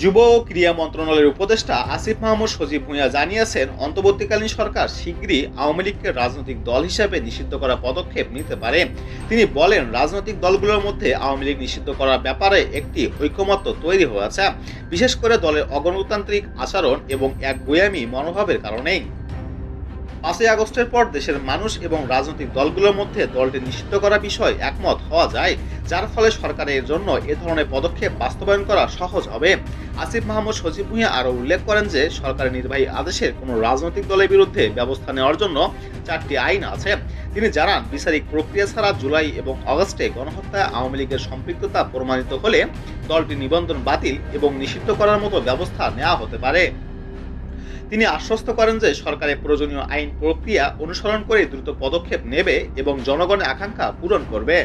যুব ও ক্রীড়া মন্ত্রণালয়ের উপদেষ্টা আসিফ মাহমুদ সজীব ভূঁইয়া জানিয়েছেন, অন্তর্বর্তীকালীন সরকার শীঘ্রই আওয়ামী লীগকে রাজনৈতিক দল হিসেবে নিষিদ্ধ করার পদক্ষেপ নিতে পারে। তিনি বলেন, রাজনৈতিক দলগুলোর মধ্যে আওয়ামী লীগ নিষিদ্ধ করার ব্যাপারে একটি ঐকমত্য তৈরি হয়েছে, বিশেষ করে দলের অগণতান্ত্রিক আচরণ এবং এক গোয়ামি মনোভাবের কারণেই। পাঁচই আগস্টের পর দেশের মানুষ এবং রাজনৈতিক দলগুলোর মধ্যে দলটি নিষিদ্ধ করা বিষয় একমত হওয়া যায়, যার ফলে সরকারের জন্য এ ধরনের পদক্ষেপ বাস্তবায়ন করা সহজ হবে। আসিফ মাহমুদ সজীব ভূঁইয়া আরও উল্লেখ করেন যে, সরকারের নির্বাহী আদেশের কোনো রাজনৈতিক দলের বিরুদ্ধে ব্যবস্থা নেওয়ার জন্য চারটি আইন আছে। তিনি জানান, বিচারিক প্রক্রিয়া ছাড়া জুলাই এবং আগস্টে গণহত্যায় আওয়ামী লীগের সম্পৃক্ততা প্রমাণিত হলে দলটি নিবন্ধন বাতিল এবং নিষিদ্ধ করার মতো ব্যবস্থা নেওয়া হতে পারে। তিনি আশ্বস্ত করেন যে সরকারের প্রয়োজনীয় আইন প্রক্রিয়া অনুসরণ করে দ্রুত পদক্ষেপ নেবে এবং জনগণের আকাঙ্ক্ষা পূরণ করবে।